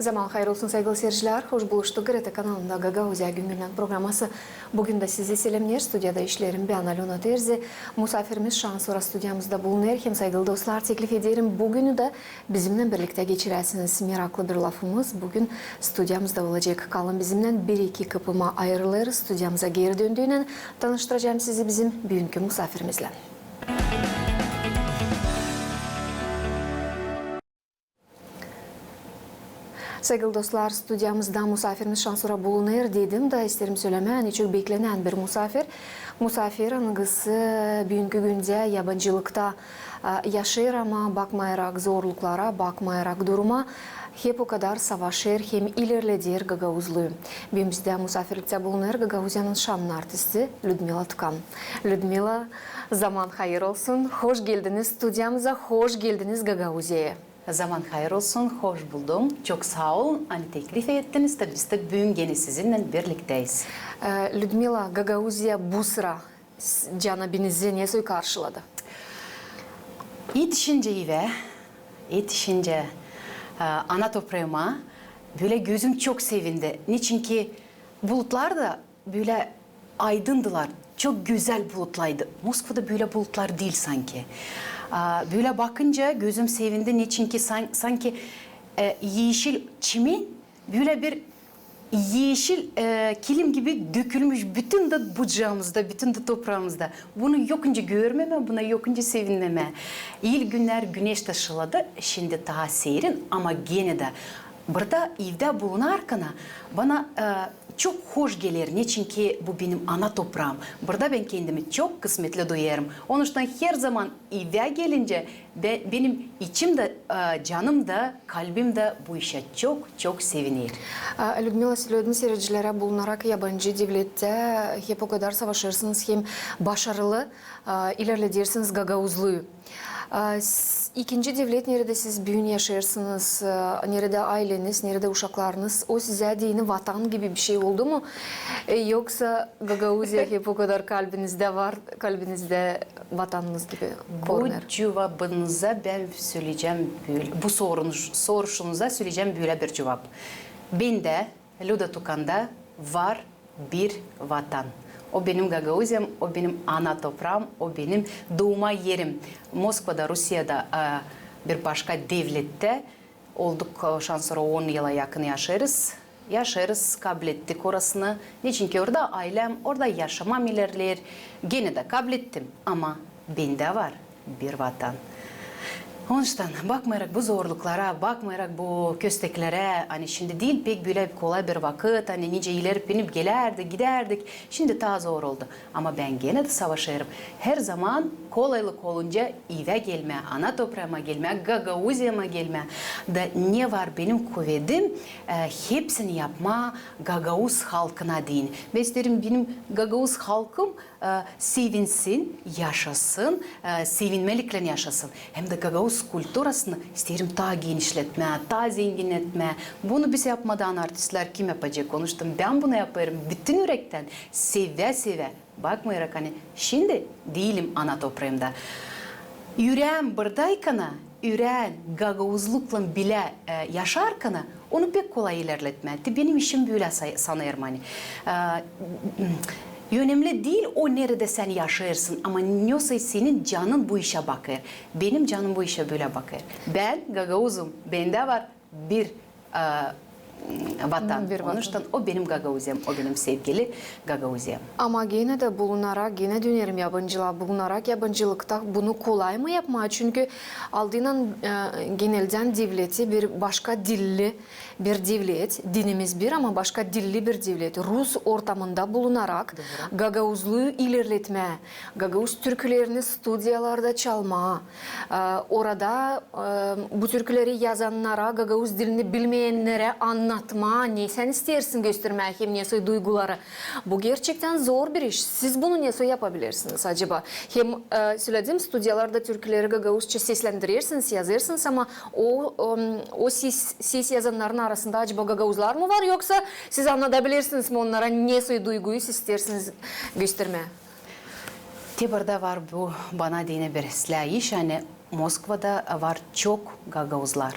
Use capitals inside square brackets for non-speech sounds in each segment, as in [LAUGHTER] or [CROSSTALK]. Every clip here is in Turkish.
Zaman hayırlı olsun sevgili seyirciler. Hoş buluştuk GRT kanalında Gagauzya Güngünden programması. Bugün de sizi selamlar. Stüdyada işlerim ben Alona Terzi. Misafirimiz Şansora stüdyamızda bulunuyor. Hem saygılı dostlar teklif ederim. Bugünü de bizimle birlikte geçiresiniz. Meraklı bir lafımız bugün stüdyamızda olacak. Kalın bizimle bir iki kapıma ayrılır. Stüdyamıza geri döndüğünden tanıştıracağım sizi bizim bugünkü misafirimizle. Sevgili Сәйгіл достар, студиямызда мұсафирміз Шансура Болунер дедім да, істерім сөйлеме, нечек бейкленен бір мұсафир. Мұсафир аңғысы бүйінгі күнде ябанчылықта яшырама, бақмайырақ зорлықлара, бақмайырақ дұрыма, хеп кадар савашер хем илерледер гагаузлы. Бемізде мұсафирлікте болыныр гагаузияның шамын артисті Людмила Тукан. Людмила, заман қайыр олсын, хош келдіңіз студиямыза, хош келдіңіз гагаузия. Zaman hayır olsun, hoş buldum. Çok sağ olun. Hani teklif ettiniz de biz de bugün gene sizinle birlikteyiz. Ee, Людмила Гагаузия bu sıra canabinizi nasıl karşıladı? Yetişince ve yetişince e, ana toprağıma böyle gözüm çok sevindi. Niçin ki bulutlar da böyle aydındılar. Çok güzel bulutlaydı. Moskova'da böyle bulutlar değil sanki. Böyle bakınca gözüm sevindi. Niçin ki san- sanki e, yeşil çimin böyle bir yeşil e, kilim gibi dökülmüş bütün de bucağımızda, bütün de toprağımızda. Bunu yokunca görmeme, buna yokunca sevinmeme. İyi günler güneş taşıladı, şimdi daha serin ama gene de burada evde bulunarken bana e, çok hoş gelir. Niçin bu benim ana toprağım. Burada ben kendimi çok kısmetli duyarım. Onun için her zaman eve gelince be- benim içim de, e, canım da, kalbim de bu işe çok çok sevinir. Людмила söylediğiniz seyircilere bulunarak e. İkinci devlet nerede siz büyün yaşarsınız, e, nerede aileniz, nerede uşaklarınız, o size dini vatan gibi bir şey oldu mu? E, Yoksa Gagauzya hep o kadar kalbinizde var, kalbinizde vatanınız gibi Bu görünür. cevabınıza ben söyleyeceğim böyle, bu sorun, soruşunuza söyleyeceğim böyle bir cevap. Bende, Luda Tukan'da var bir vatan. O benim Gagauzya'm, o benim ana toprağım, o benim doğma yerim. Moskva'da, Rusya'da e, bir başka devlette olduk şans sonra 10 yıla yakın yaşarız. Yaşarız, kabul ettik orasını. Niçin ki orada ailem, orada yaşamam ilerler. Gene de kabul ettim ama bende var bir vatan. Onun bakmayarak bu zorluklara, bakmayarak bu kösteklere, hani şimdi değil pek böyle kolay bir vakit, hani nice ileri binip gelerdik, giderdik. Şimdi daha zor oldu. Ama ben gene de savaşırım. Her zaman kolaylık olunca eve gelme, ana toprağıma gelme, Gagauzya'ma gelme. Da ne var benim kuvvetim, e, hepsini yapma Gagauz halkına deyin. Ben isterim benim Gagauz halkım e, sevinsin, yaşasın, e, sevinmelikle yaşasın. Hem de Gagauz kulturasını isterim daha genişletme, daha zengin etme. Bunu biz yapmadan artistler kim yapacak konuştum. Ben bunu yaparım bütün yürekten, seve seve. Bakmayarak hani şimdi değilim ana toprağımda. Yüreğim buradayken, yüreğin gagavuzlukla bile e, yaşarken onu pek kolay ilerletme. Benim işim böyle sanıyorum hani. E, önemli değil o nerede sen yaşarsın ama nasıl senin canın bu işe bakır. Benim canım bu işe böyle bakır. Ben gagavuzum, bende var bir e, vatan. Bir vatan. için o benim gagavuzyam, o benim sevgili gagavuzyam. Ama gene de bulunarak, gene dönerim yabancılığa bulunarak yabancılıkta bunu kolay mı yapma? Çünkü aldığın e, genelden devleti bir başka dilli bir devlet, dinimiz bir ama başka dilli bir devlet. Rus ortamında bulunarak Gagauzlu'yu ilerletme, Gagauz türkülerini stüdyolarda çalma, e, orada e, bu türküleri yazanlara, Gagauz dilini bilmeyenlere anlatma, ne sen istersin gösterme hem nasıl duyguları. Bu gerçekten zor bir iş. Siz bunu nasıl yapabilirsiniz acaba? Hem e, söyledim stüdyolarda türküleri Gagauzca seslendirirsiniz, yazırsınız ama o um, o ses, ses yazanların arasında acaba Gagauzlar mı var yoksa siz anlatabilirsiniz mi onlara nasıl duyguyu siz istersiniz göstermeye? Tebarda var bu bana dine bir silah iş. Hani Moskva'da var çok gagavuzlar.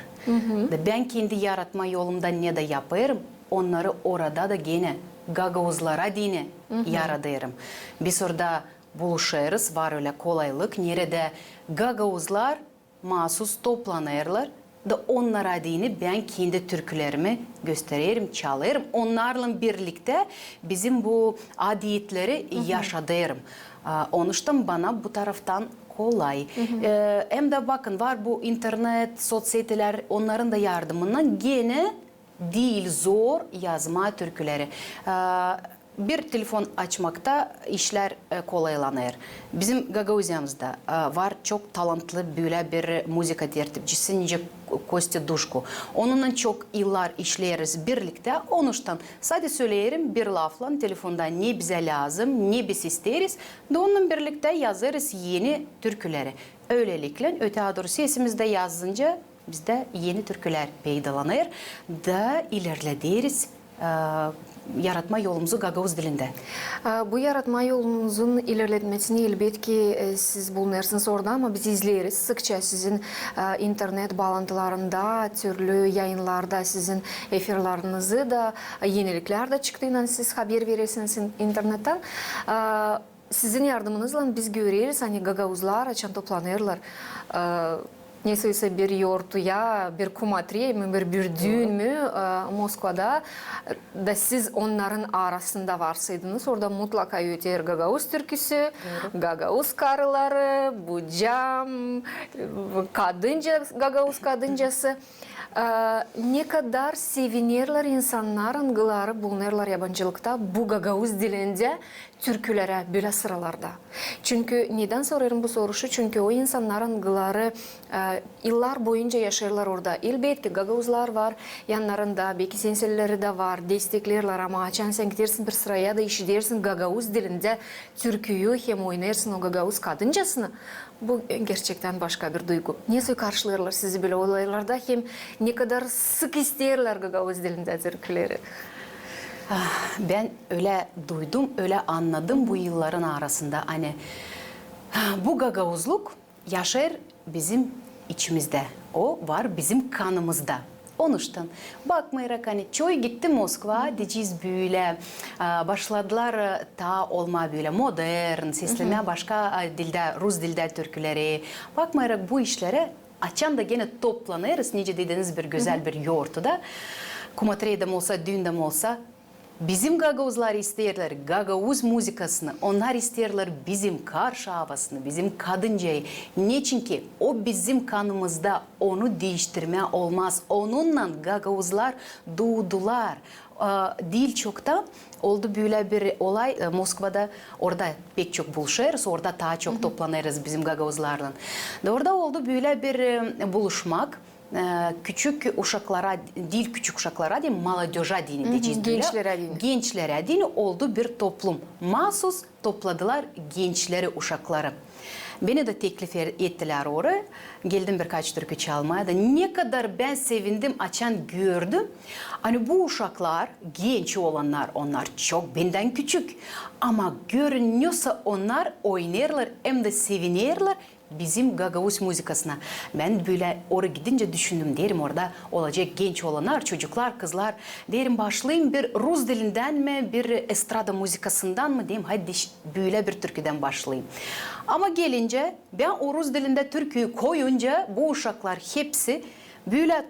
Ve ben kendi yaratma yolumda ne de yaparım, onları orada da gene gagavuzlara dine yaratırım. Biz orada buluşuruz, var öyle kolaylık. Nerede gagavuzlar mahsus toplanırlar da onlara dini ben kendi türkülerimi gösteririm, çalarım. Onlarla birlikte bizim bu adiyetleri yaşadırım. Aa, Onun için bana bu taraftan kolay. Ee, hem de bakın var bu internet, sosyetler onların da yardımından gene değil zor yazma türküleri. Ee, bir telefon açmakta işler e, kolaylanır. Bizim Gagauziyamızda e, var çok talantlı böyle bir müzika tertipçisi Nice Kostya Duşku. Onunla çok yıllar işleriz birlikte. Onun için sadece söyleyelim bir lafla telefonda ne bize lazım, ne biz isteriz. De onunla birlikte yazarız yeni türküleri. Öylelikle öte doğru sesimizde yazınca bizde yeni türküler peydalanır da ilerleriz e, yaratma yolumuzu Gagavuz dilinde. Ee, Bu yaratma yolunuzun ilerletmesini elbette e, siz bulunırsınız orada ama biz izleriz. Sıkça sizin e, internet bağlantılarında, türlü yayınlarda sizin efirlerinizi da e, yenilikler de çıktığından siz haber verirsiniz in- internetten. Ee, Sizin yardımınızla biz görürüz hani gagavuzlar açan toplanırlar. Ee, Neyse bir yortuya, bir kumatriye mi, bir bir düğün mü e, Moskova'da da siz onların arasında varsaydınız orada mutlaka öter Gagavuz türküsü, Gagavuz karıları, bu cam, kadınca, Gagavuz kadıncası. E, ne kadar sevinirler insanlar, angıları bulunurlar yabancılıkta bu Gagavuz dilinde türkülere böyle sıralarda. Çünkü neden sorarım bu soruşu? Çünkü o insanların gıları e, yıllar boyunca yaşarlar orada. Elbette Gagavuzlar var, yanlarında belki senselleri de var, desteklerler ama açan sen gidersin bir sıraya da işlersin Gagavuz dilinde türküyü hem oynarsın o Gagavuz kadıncasını. Bu gerçekten başka bir duygu. Nasıl karşılarlar sizi böyle olaylarda hem ne kadar sık isterler Gagavuz dilinde türküleri. Ah, Ben öyle duydum, öyle anladım bu yılların arasında. Hani ah, bu gagavuzluk yaşar bizim içimizde. O var bizim kanımızda. Onun için bakmayarak hani çoğu gitti Moskva diyeceğiz böyle. Başladılar ah, ta olma böyle modern sesleme başka ah, dilde Rus dilde türküleri. Bakmayarak bu işlere açan da gene toplanırız. Nice dediğiniz bir güzel bir yoğurtuda mi olsa düğünde mi olsa Bizim Gagavuzlar isterler Gagavuz muzikasını, onlar isterler bizim karşı havasını, bizim kadıncayı. Niçin ki o bizim kanımızda onu değiştirme olmaz. Onunla Gagavuzlar doğdular. Değil çokta oldu böyle bir olay Moskova'da orada pek çok buluşuruz orada daha çok toplanırız bizim Gagavuzlarla. Da Orada oldu böyle bir e, buluşmak küçük uşaklara değil küçük uşaklara değil maladeja dini diyeceğiz gençlere dini. Gençlere dini oldu bir toplum. Mahsus topladılar gençleri uşakları. Beni de teklif er- ettiler oraya. Geldim birkaç türkü çalmaya da ne kadar ben sevindim açan gördüm. Hani bu uşaklar genç olanlar onlar çok benden küçük. Ama görünüyorsa onlar oynarlar hem de sevinirler bizim Gagavuz muzikasına. Ben böyle oraya gidince düşündüm derim orada olacak genç olanlar, çocuklar, kızlar. Derim başlayayım bir Rus dilinden mi, bir estrada muzikasından mı diyeyim. Hadi böyle bir türküden başlayayım. Ama gelince ben o Rus dilinde türküyü koyunca bu uşaklar hepsi böyle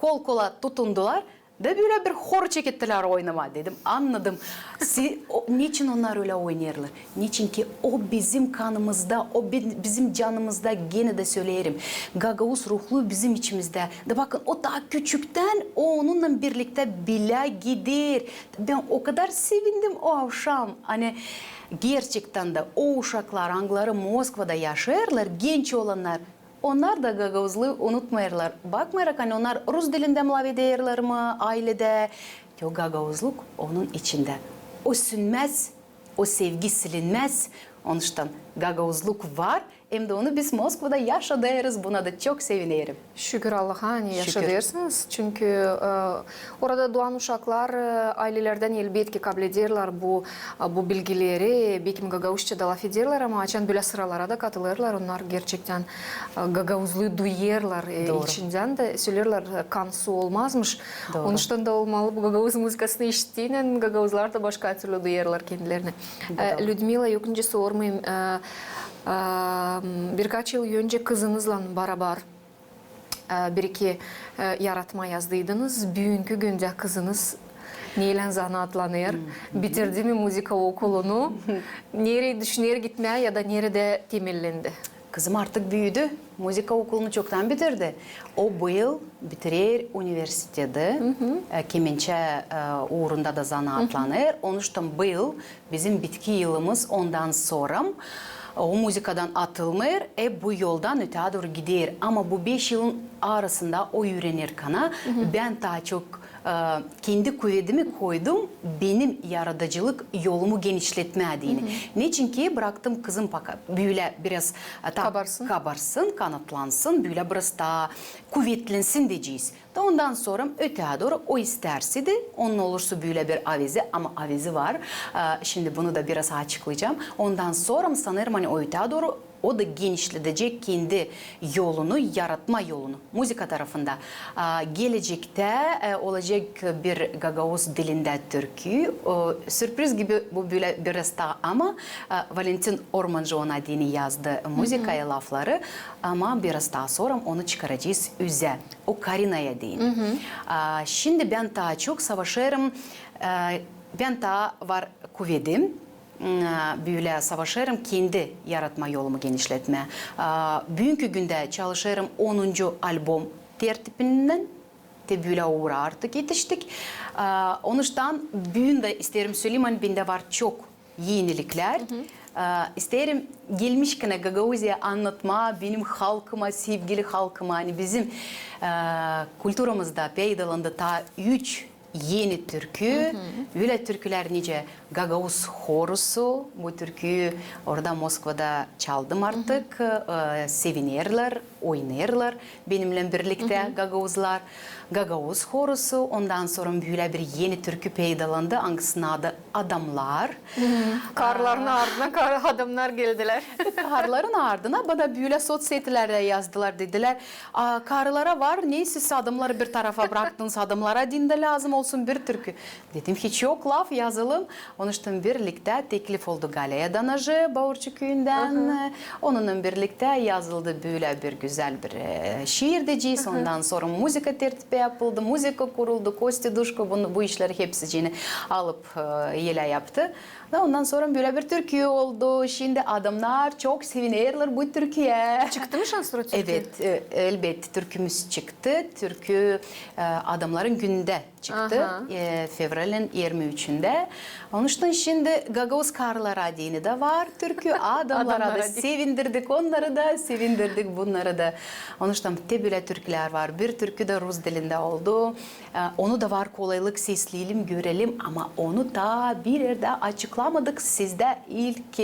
kol kola tutundular. Da böyle bir hor çekettiler oynama dedim. Anladım. Si, o, niçin onlar öyle oynarlar? Niçin ki o bizim kanımızda, o bi- bizim canımızda gene de söylerim. Gagavuz ruhlu bizim içimizde. De bakın o daha küçükten o onunla birlikte bile gider. Ben o kadar sevindim o akşam. Hani gerçekten de o uşaklar, angları Moskva'da yaşarlar, genç olanlar. Onlar da Gagavuzluğu unutmayırlar. Bakmayarak hani onlar Rus dilinde mi ederler mi ailede? Yok Gagavuzluk onun içinde. O sünmez, o sevgi silinmez. Onun için Gagavuzluk var hem de onu biz Moskova'da yaşadığız. Buna da çok sevinirim. Şükür Allah'a hani Şükür. yaşadıyorsunuz. Çünkü e, orada doğan uşaklar e, ailelerden elbette kabul ediyorlar bu e, bu bilgileri. Bekim Gagavuzca da laf ediyorlar ama açan böyle sıralara da katılırlar. Onlar gerçekten e, Gagavuzluğu duyuyorlar e, Doğru. içinden de söylüyorlar e, kan su olmazmış. Doğru. Onun için de olmalı bu Gagavuz müzikasını işittiğinden Gagavuzlar da başka türlü duyuyorlar kendilerini. E, Людмила ikinci sormayayım. Birkaç yıl önce kızınızla beraber bir iki yaratma yazdıydınız. Bugünkü günde kızınız neyle zanaatlanır? Bitirdi mi müzik okulunu? [LAUGHS] nereye düşünüyor gitmeye ya da nerede temellendi? Kızım artık büyüdü. Müzik okulunu çoktan bitirdi. O bu yıl bitirir üniversitede. E, Kemençe e, uğrunda da zanaatlanır. Onun için bu yıl bizim bitki yılımız ondan sonra o müzikadan atılmır. E bu yoldan öteye doğru gider. Ama bu beş yılın arasında o öğrenir kana. Ben daha çok e, kendi kuvvetimi koydum. Benim yaratıcılık yolumu genişletme adına. Niçin ki bıraktım kızım böyle biraz e, ta- Kabarsın. kabarsın, kanatlansın, böyle biraz daha kuvvetlensin diyeceğiz. Da ondan sonra öteye doğru o isterse de onun olursa böyle bir avize ama avize var. Ee, Şimdi bunu da biraz açıklayacağım. Ondan sonra sanırım hani o öteye doğru o da genişletecek kendi yolunu, yaratma yolunu müzika tarafında. Ee, Gelecekte e, olacak bir Gagavuz dilinde türkü. Sürpriz gibi bu böyle biraz daha ama e, Valentin Ormancı ona adını yazdı müzikaya lafları ama biraz daha sonra onu çıkaracağız üze. O Karina'ya. Aa, Şimdi ben daha çok savaşırım. Ee, Ben daha var kuvvetim. Ee, Böyle savaşırım kendi yaratma yolumu genişletme. Aa, Bugünkü günde çalışırım 10. albüm tertibinden de böyle uğra artık yetiştik. Onun için bugün de isterim söyleyeyim hani bende var çok yenilikler. Aa, İsterim gelmişken Gagauzya anlatma benim halkıma, sevgili halkıma hani bizim e, kültürümüzde peydalandı ta üç yeni türkü. Böyle türküler nice Gagavuz Horusu. Bu türküyü orada Moskova'da çaldım artık. Ee, sevinirler, oynarlar benimle birlikte Gagavuzlar. Gagavuz Horusu. Ondan sonra böyle bir yeni türkü peydalandı. Hangisinin adı Adamlar. Karların ardına kar adamlar geldiler. [LAUGHS] Karların ardına bana böyle sosyetelerde yazdılar dediler. Aa, karılara var siz adamları bir tarafa bıraktınız [LAUGHS] adamlara dinde lazım olsun bir türkü. Dedim hiç yok laf yazalım. Onun için birlikte teklif oldu Galaya Danajı Bağırçı köyünden. Onunla birlikte yazıldı böyle bir güzel bir e, şiir diyeceğiz. Ondan sonra müzika tertibi yapıldı, müzika kuruldu. Kosti Duşko bunu, bu işleri hepsini alıp e, yele yaptı. Ve ondan sonra böyle bir türkü oldu. Şimdi adamlar çok sevinirler bu türküye. Çıktı mı şanslı türkü? Evet, e, elbette türkümüz çıktı. Türkü e, adamların günde çıktı. Aha. E, Fevral'in 23'ünde. Onun için şimdi Gagavuz Karlar adını da var. Türkü [LAUGHS] adamlara Adamlar da sevindirdik. Onları da sevindirdik. Bunları Onun için de böyle türküler var. Bir türkü de Rus dilinde oldu. E, onu da var kolaylık sesleyelim, görelim ama onu da bir yerde açıklamadık. Sizde ilk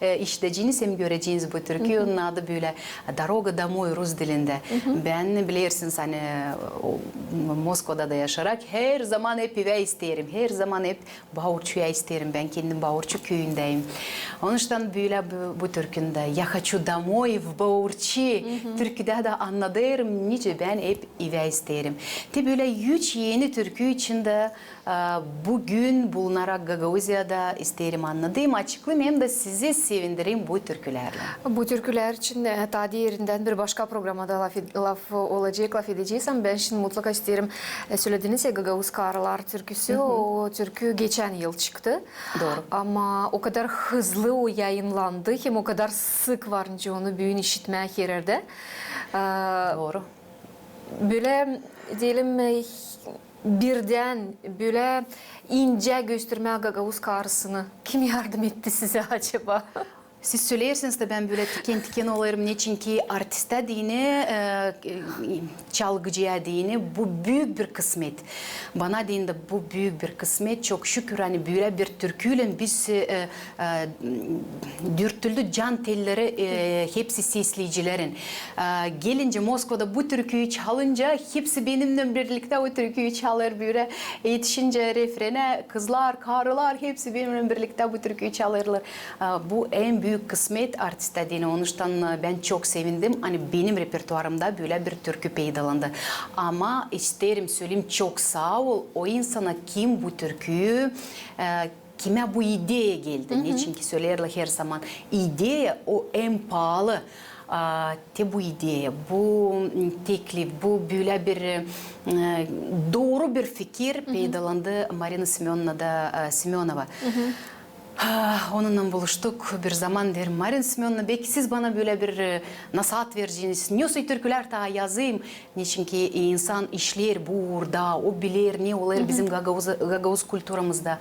e, işleyeceğiniz hem göreceğiniz bu türkü. Onun adı böyle Дорога домой Rus dilinde. Ben bilirsiniz hani o, Moskova'da da yaşarak her zaman hep eve isterim. Her zaman hep Bağırçu'ya isterim. Ben kendim Bağırçu köyündeyim. Onun için böyle bu, bu türkünde Я хочу домой в Bağırçı. Türküde de anladım. Nice ben hep eve isterim. De böyle üç yeni türkü içinde e, bugün bulunarak Gagavuzya'da isterim anladığım açıklayayım hem de sizi sevindireyim bu türkülerle. Bu türküler için hatta diğerinden bir başka programda laf, laf olacak, laf edeceğiz ama ben şimdi mutlaka isterim. Söylediniz ya Gagavuz Karlar türküsü, o türkü geçen yıl çıktı. Doğru. Ama o kadar hızlı o yayınlandı, hem o kadar sık varınca onu büyün işitmeye yererde. E, Doğru. böyle diyelim e, birden böyle ince göstermeye Gagavuz karısını kim yardım etti size [LAUGHS] acaba? Siz söylersiniz de ben böyle tiken tiken olurum. Ne çünkü artiste dini, e, e, çalgıcıya dini bu büyük bir kısmet. Bana dini de bu büyük bir kısmet. Çok şükür hani böyle bir türküyle biz e, e, dürtüldü can telleri e, hepsi sesleyicilerin. E, gelince Moskova'da bu türküyü çalınca hepsi benimle birlikte o türküyü çalır böyle. Yetişince refrene kızlar, karılar hepsi benimle birlikte bu türküyü çalırlar. E, bu en büyük kısmet artist dediğine. Onun için e, ben çok sevindim. Hani benim repertuarımda böyle bir türkü peydalandı. Ama isterim söyleyeyim çok sağ ol. O insana kim bu türküyü e, kime bu idea geldi? Niçin ki söylerler her zaman. İdeya o en pahalı. Te bu idea, bu teklif, bu böyle bir e, doğru bir fikir peydalandı Marina Semyonovna da e, Semyonova. Ah, Onunla buluştuk bir zaman derim Marin Semyonovna belki siz bana böyle bir e, nasihat vereceğiniz. Niye türküler ta yazayım? Niçin ki insan işler burada, o bilir ne olur bizim Gagavuz, Gagavuz kültürümüzde.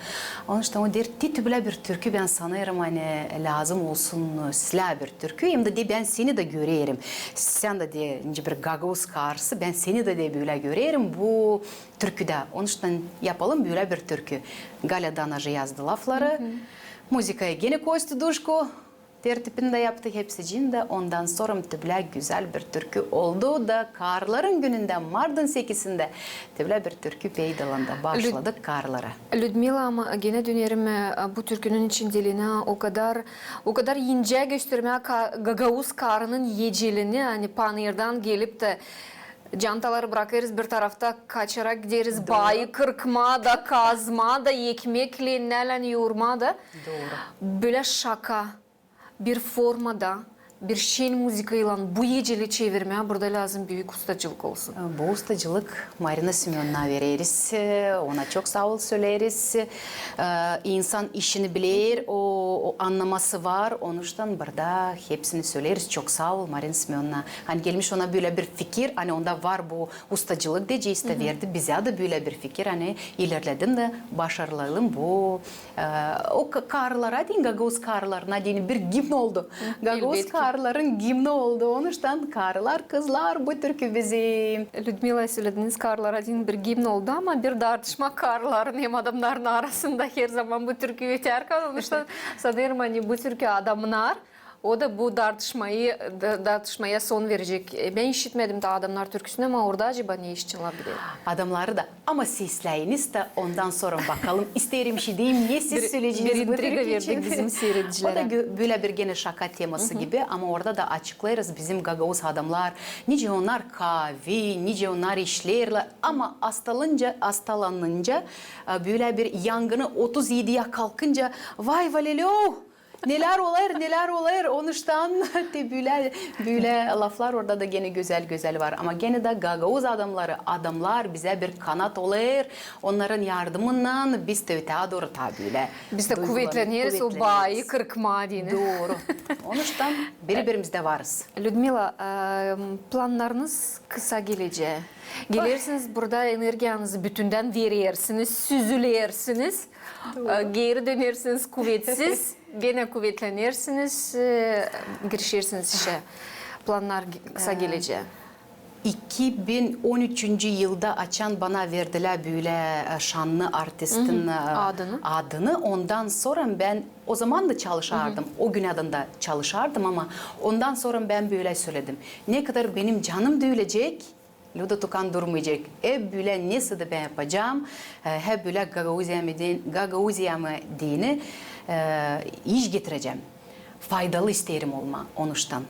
Onun için o der, tit böyle bir türkü ben sanırım hani lazım olsun silah bir türkü. Hem de de ben seni de görerim. Sen de de ince bir Gagavuz karşı ben seni de de böyle görerim bu türküde. Onun için yapalım böyle bir türkü. Gaля Danajı yazdı lafları. Müzikaya gene koydu Duşko. Tertipinde yaptı hepsi cinde. Ondan sonra tübla güzel bir türkü oldu da karların gününde Mardin 8'inde tübla bir türkü peydalandı. Başladık karlara. Людмила ama gene dönerim e, bu türkünün içindeliğine o kadar o kadar ince gösterme ka- Gagavuz karının yecilini hani panirden gelip de Cantaları bırakırız bir tarafta kaçarak gideriz. Bayı kırkma da kazma da ekmekle neler yoğurma da. Doğru. Böyle şaka bir formada bir şen müzikayla bu yecili çevirmeye burada lazım büyük ustacılık olsun. Bu ustacılık Marina Semyonovna veririz. Ona çok sağ ol söyleriz. Ee, İnsan işini bilir, o, o anlaması var. Onun için burada hepsini söyleriz. Çok sağ ol Marina Semyonovna. Hani gelmiş ona böyle bir fikir, hani onda var bu ustacılık diyeceğiz de verdi. Bize de böyle bir fikir. Hani ilerledim de başarılıyım bu. Ee, o karlara deyin, Gagavuz karlarına deyin bir gimn oldu. Elbette ki. karların gimni oldu. Onun için karılar, kızlar bu türkü bizim. Людмила söylediniz karlar adın bir gimn oldu ama bir tartışma karların hem adamların arasında her zaman bu türküyü terk olmuşlar. Sanırım hani bu türkü adamlar o da bu tartışmayı da- tartışmaya son verecek. E, Ben işitmedim de adamlar türküsünü ama orada acaba ne iş çalabilir? Adamları da ama sesleyiniz de ondan sonra bakalım. [LAUGHS] İsterim şey diyeyim. Niye siz Bir- söyleyeceğiniz bir intriga verdik için? bizim [LAUGHS] seyircilere. O da böyle bir gene şaka teması gibi ama orada da açıklarız bizim Gagavuz adamlar. Nice onlar kahve, nice onlar işlerler ama hastalanınca, hastalanınca e, böyle bir yangını 37'ye kalkınca vay valelo neler olur neler olur onuştan [LAUGHS] de böyle böyle laflar orada da gene güzel güzel var ama gene de Gagavuz adamları adamlar bize bir kanat olur onların yardımından biz de öteye doğru tabi böyle Biz de duygulanıp kuvvetleniriz o kuvvetleniriz. bayı kırkma dini. Doğru. Onuştan birbirimizde varız. Людмила, e, planlarınız kısa geleceğe. Gelirsiniz burada enerjiyanızı bütünden verirsiniz, süzülersiniz. E, Geri dönersiniz kuvvetsiz, [LAUGHS] gene kuvvetlenirsiniz, e, girişirsiniz işe. Planlar kısa geleceğe. 2013 yılda açan bana verdiler böyle e, şanlı artistin e, Adını. adını. Ondan sonra ben o zaman da çalışardım. O gün adında çalışardım ama ondan sonra ben böyle söyledim. Ne kadar benim canım düğülecek Hep böyle neyse de ben yapacağım. E, Hep böyle Gagauziyamı din- Gagauziyamı dini e, iş getireceğim. Faydalı isterim olma onuştan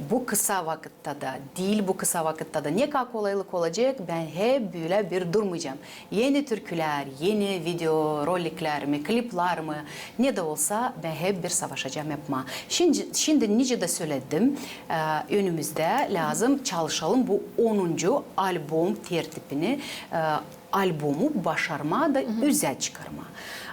bu kısa vakitte de değil bu kısa vakitte de ne kadar kolaylık olacak ben hep böyle bir durmayacağım. Yeni türküler, yeni video rolikler mi, klipler mi ne de olsa ben hep bir savaşacağım yapma. Şimdi, şimdi nice de söyledim önümüzde lazım çalışalım bu 10. albüm tertipini albomu başarma da güzel çıkarma.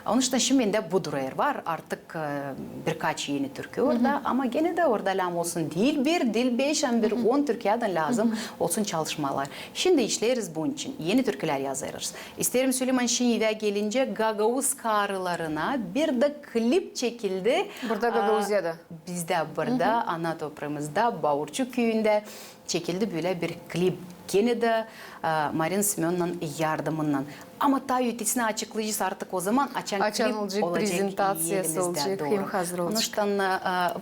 Onun için şimdi de Budroyer var. Artık e, birkaç yeni türkü orada ama gene de orada lam olsun. Değil bir, değil beş, hem bir on Türkiye'den lazım olsun çalışmalar. Şimdi işleriz bunun için. Yeni türküler yazarız. İsterim Süleyman Şii'de gelince Gagavuz karılarına bir de klip çekildi. Burada Gagavuzya'da. Bizde burada ana toprağımızda Bavurçu köyünde çekildi böyle bir klip. Gene de e, Marin Simon'un yardımından. Ama ta ötesini açıklayacağız artık o zaman. Açan, Açan klip olacak, prezentasyası yerimizde, olacak, hem hazır olacak. Onun için e,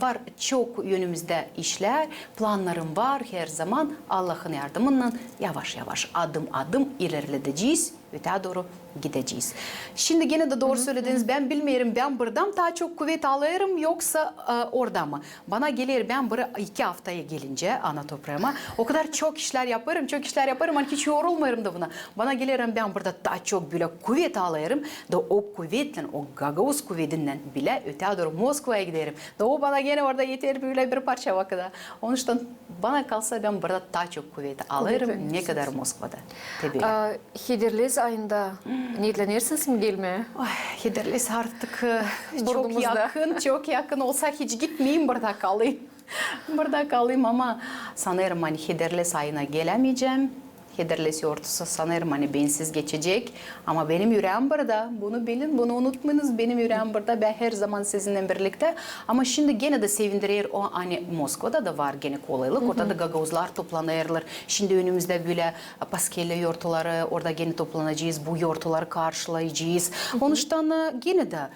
var çok yönümüzde işler, planlarım var her zaman. Allah'ın yardımıyla yavaş yavaş adım adım ilerleyeceğiz. Öte doğru gideceğiz. Şimdi gene de doğru söylediniz. Ben bilmiyorum ben buradan daha çok kuvvet alırım yoksa e, orada mı? Bana gelir ben buraya iki haftaya gelince ana toprağıma o kadar çok işler yaparım, çok işler yaparım. Hani hiç yorulmuyorum da buna. Bana gelirim ben burada daha çok böyle kuvvet alırım. Da o kuvvetle, o Gagavuz kuvvetinden bile öte doğru Moskova'ya giderim. Da o bana gene orada yeter böyle bir parça vakıda. Onun için bana kalsa ben burada daha çok kuvvet alırım. Ne verirsiniz. kadar Moskova'da. Tabii. Aa, Hederliz ayında niyetlenersiniz mi gelmeye? Ay, Hederlis artık e, çok yakın, çok yakın olsa hiç gitmeyeyim burada kalayım. [LAUGHS] burada kalayım ama sanırım hani Hederlis ayına gelemeyeceğim. Hederlis yortusu sanırım hani bensiz geçecek. Ama benim yüreğim burada. Bunu bilin, bunu unutmayınız. Benim yüreğim burada. Ben her zaman sizinle birlikte. Ama şimdi gene de sevindirir o hani Moskova'da da var gene kolaylık. Orada da gagavuzlar toplanırlar. Şimdi önümüzde böyle paskelle yortuları orada gene toplanacağız. Bu yortuları karşılayacağız. Onun için e, gene de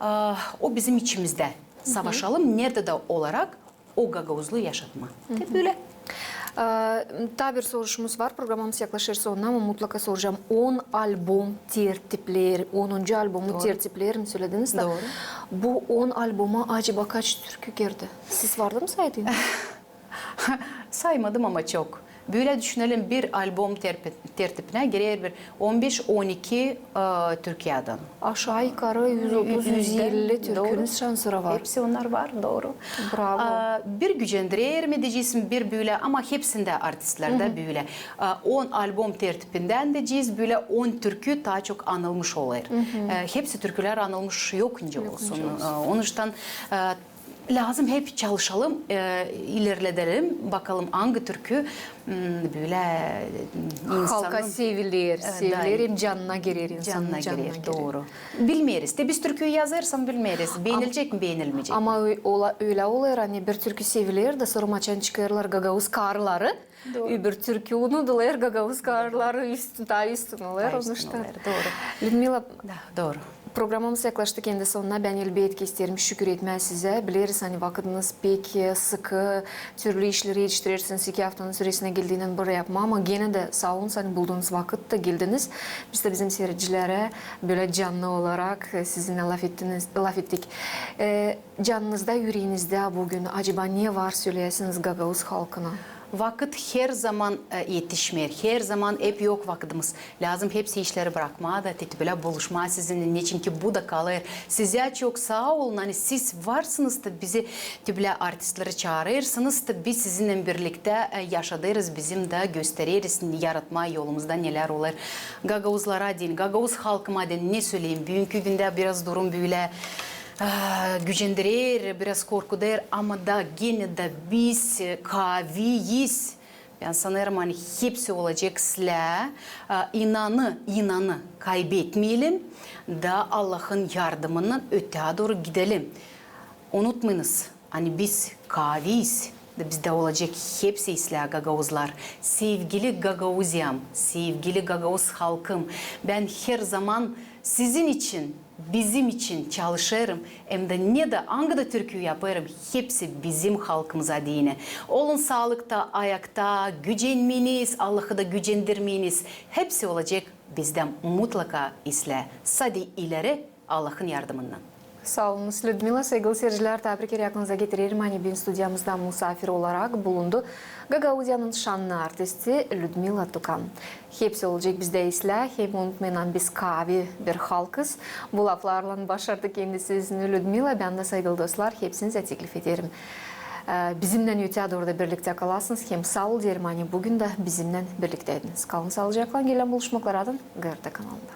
e, o bizim içimizde. Savaşalım nerede de olarak o gagavuzluğu yaşatma. Hep böyle. Daha bir soruşumuz var. Programımız yaklaşır sonuna ama mutlaka soracağım. 10 albüm tertipleri, 10. albumu tertiplerini söylediniz de. Doğru. Bu 10 albuma acaba kaç türkü girdi? Siz vardı mı saydınız? Saymadım ama çok. Böyle düşünelim bir albüm tertipine girer bir 15-12 e, Türkiye'den. Aşağı yukarı 130-150 Doğru. türkünüz şansıra var. Hepsi onlar var doğru. Bravo. Aa, bir gücendirir mi diyeceksin bir böyle ama hepsinde artistlerde böyle. Aa, 10 albüm tertipinden diyeceğiz böyle 10 türkü daha çok anılmış olur. Ee, hepsi türküler anılmış yok ince olsun. Aa, onun için e, lazım hep çalışalım, e, ilerledelim. Bakalım hangi türkü hmm, böyle insanın... Halka sevilir, hem canına girer insanın Canına canına girer, girer. doğru. Bilmeyiz. De biz türküyü yazarsan bilmeyiz. Beğenilecek mi, beğenilmeyecek mi? Ama ola, öyle olur hani bir türkü sevilir de sonra maçan çıkarırlar Gagavuz karları. Öbür türkü unudular Gagavuz karları üstün, daha üstün olur. Doğru. Ludmila Da, doğru. Programımız yaklaştı kendi sonuna. Ben elbette isterim şükür etmeye size. Biliriz hani vaktiniz pek e, sıkı, türlü işleri yetiştirirsiniz. iki haftanın süresine geldiğinden buraya yapma ama gene de sağ olun hani bulduğunuz vakitte geldiniz. Biz de bizim seyircilere böyle canlı olarak e, sizinle laf, ettiniz, laf ettik. E, canınızda, yüreğinizde bugün acaba niye var söyleyesiniz Gagavuz halkına? Vakit her zaman e, yetişmiyor. Her zaman hep yok vakitimiz. Lazım hepsi işleri bırakma da tetibele buluşma sizinle. Niçin ki bu da kalır. Size çok sağ olun. Hani siz varsınız da bizi tübüle artistleri çağırırsınız da biz sizinle birlikte e, yaşadırız. Bizim de gösteririz yaratma yolumuzda neler olur. Gagavuzlara değil, Gagavuz halkıma değil ne söyleyeyim. Bugünkü günde biraz durum böyle gücendirir, biraz korkudur ama da gene de biz kaviyiz. Ben sanırım hani hepsi olacak sizler. Aa, İnanı, inanı kaybetmeyelim da Allah'ın yardımından öte doğru gidelim. Unutmayınız hani biz kaviyiz. Da bizde olacak hepsi isla Gagavuzlar. Sevgili Gagavuzyam, sevgili Gagavuz halkım. Ben her zaman sizin için, bizim için çalışırım. Hem de ne de hangi de türkü yaparım. Hepsi bizim halkımıza dine. Olun sağlıkta, ayakta, gücenmeniz, Allah'ı da gücendirmeniz. Hepsi olacak bizden mutlaka isle. Sadi ileri Allah'ın yardımından. Olun Людмила. Sevgili seyirciler, tebrik yakınıza getiririm. Hani benim stüdyamızda misafir olarak bulundu. Gagauzya'nın şanlı artisti Людмила Tukan. Hepsi olacak bizde isle. Hem unutmayın biz kavi bir halkız. Bu laflarla başardı kendisini Людмила. Ben de saygılı dostlar hepsinize teklif ederim. Ee, Bizimle öte orada birlikte kalasınız. Hem sağ ol derim hani bugün de bizimle birlikteydiniz. Kalın sağlıcakla gelen buluşmaklardan GRT kanalında.